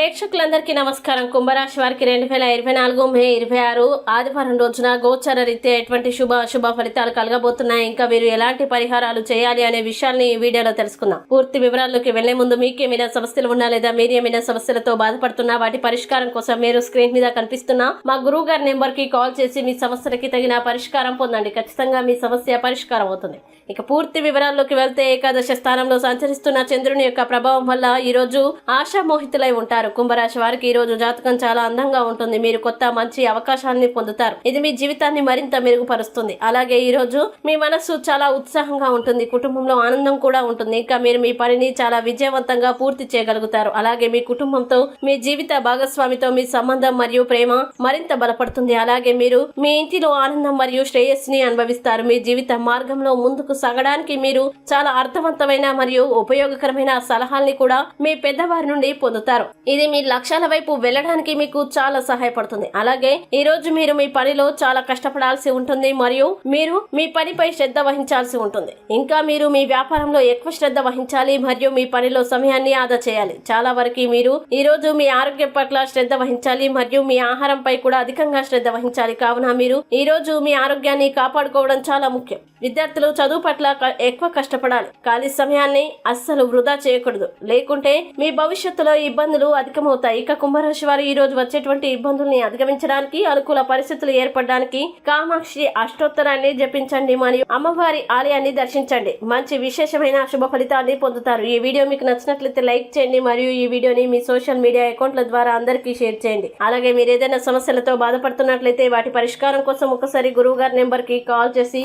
ప్రేక్షకులందరికీ నమస్కారం. కుంభరాశి వారికి రెండు వేల ఇరవై నాలుగు మే ఇరవై ఆరు ఆదివారం రోజున గోచర రీత్యా ఎటువంటి శుభ అశుభ ఫలితాలు కలగబోతున్నాయి? ఇంకా మీరు ఎలాంటి పరిహారాలు చేయాలి అనే విషయాన్ని ఈ వీడియోలో తెలుసుకుందాం. పూర్తి వివరాల్లోకి వెళ్ళే ముందు మీకు ఏమైనా సమస్యలు ఉన్నా లేదా మీరు ఏమైనా సమస్యలతో బాధపడుతున్నా వాటి పరిష్కారం కోసం మీరు స్క్రీన్ మీద కనిపిస్తున్న మా గురువు గారి నెంబర్కి కాల్ చేసి మీ సమస్యలకి తగిన పరిష్కారం పొందండి. ఖచ్చితంగా మీ సమస్య పరిష్కారం అవుతుంది. ఇక పూర్తి వివరాల్లోకి వెళ్తే ఏకాదశ స్థానంలో సంచరిస్తున్న చంద్రుని యొక్క ప్రభావం వల్ల ఈ రోజు ఆశామోహితులై ఉంటారు. కుంభరాశి వారికి ఈ రోజు జాతకం చాలా అందంగా ఉంటుంది. మీరు కొత్త మంచి అవకాశాన్ని పొందుతారు. ఇది మీ జీవితాన్ని మరింత మెరుగుపరుస్తుంది. అలాగే ఈ రోజు మీ మనస్సు చాలా ఉత్సాహంగా ఉంటుంది. కుటుంబంలో ఆనందం కూడా ఉంటుంది. ఇంకా మీరు మీ పనిని చాలా విజయవంతంగా పూర్తి చేయగలుగుతారు. అలాగే మీ కుటుంబంతో మీ జీవిత భాగస్వామితో మీ సంబంధం మరియు ప్రేమ మరింత బలపడుతుంది. అలాగే మీరు మీ ఇంటిలో ఆనందం మరియు శ్రేయస్సుని అనుభవిస్తారు. మీ జీవిత మార్గంలో ముందుకు సాగడానికి మీరు చాలా అర్థవంతమైన మరియు ఉపయోగకరమైన సలహాల్ని కూడా మీ పెద్దవారి నుండి పొందుతారు. ఇది ఇది మీ లక్ష్యాల వైపు వెళ్ళడానికి మీకు చాలా సహాయపడుతుంది. అలాగే ఈ రోజు మీరు మీ పనిలో చాలా కష్టపడాల్సి ఉంటుంది మరియు మీరు మీ పనిపై శ్రద్ధ వహించాల్సి ఉంటుంది. ఇంకా మీరు మీ వ్యాపారంలో ఎక్కువ శ్రద్ధ వహించాలి మరియు మీ పనిలో సమయాన్ని ఆదా చేయాలి. చాలా వరకు మీరు ఈ రోజు మీ ఆరోగ్యం పట్ల శ్రద్ధ వహించాలి మరియు మీ ఆహారంపై కూడా అధికంగా శ్రద్ధ వహించాలి. కావున మీరు ఈ రోజు మీ ఆరోగ్యాన్ని కాపాడుకోవడం చాలా ముఖ్యం. విద్యార్థులు చదువు పట్ల ఎక్కువ కష్టపడాలి. ఖాళీ సమయాన్ని అస్సలు వృధా చేయకూడదు. లేకుంటే మీ భవిష్యత్తులో ఇబ్బందులు అధికమవుతాయి. ఇక కుంభరాశి వారు ఈ రోజు వచ్చేటువంటి ఇబ్బందుల్ని అధిగమించడానికి అనుకూల పరిస్థితులు ఏర్పడడానికి కామాక్షి అష్టోత్తరాన్ని జపించండి. మరియు అమ్మవారి ఆలయాన్ని దర్శించండి. మంచి విశేషమైన శుభ ఫలితాన్ని పొందుతారు. ఈ వీడియో మీకు నచ్చినట్లయితే లైక్ చేయండి. మరియు ఈ వీడియోని మీ సోషల్ మీడియా అకౌంట్ల ద్వారా అందరికీ షేర్ చేయండి. అలాగే మీరు ఏదైనా సమస్యలతో బాధపడుతున్నట్లయితే వాటి పరిష్కారం కోసం ఒకసారి గురువు గారి నెంబర్కి కాల్ చేసి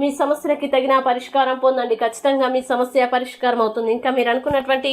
మీ సమస్యలకి తగిన పరిష్కారం పొందండి. ఖచ్చితంగా మీ సమస్య పరిష్కారం అవుతుంది ఇంకా మీరు అనుకున్నటువంటి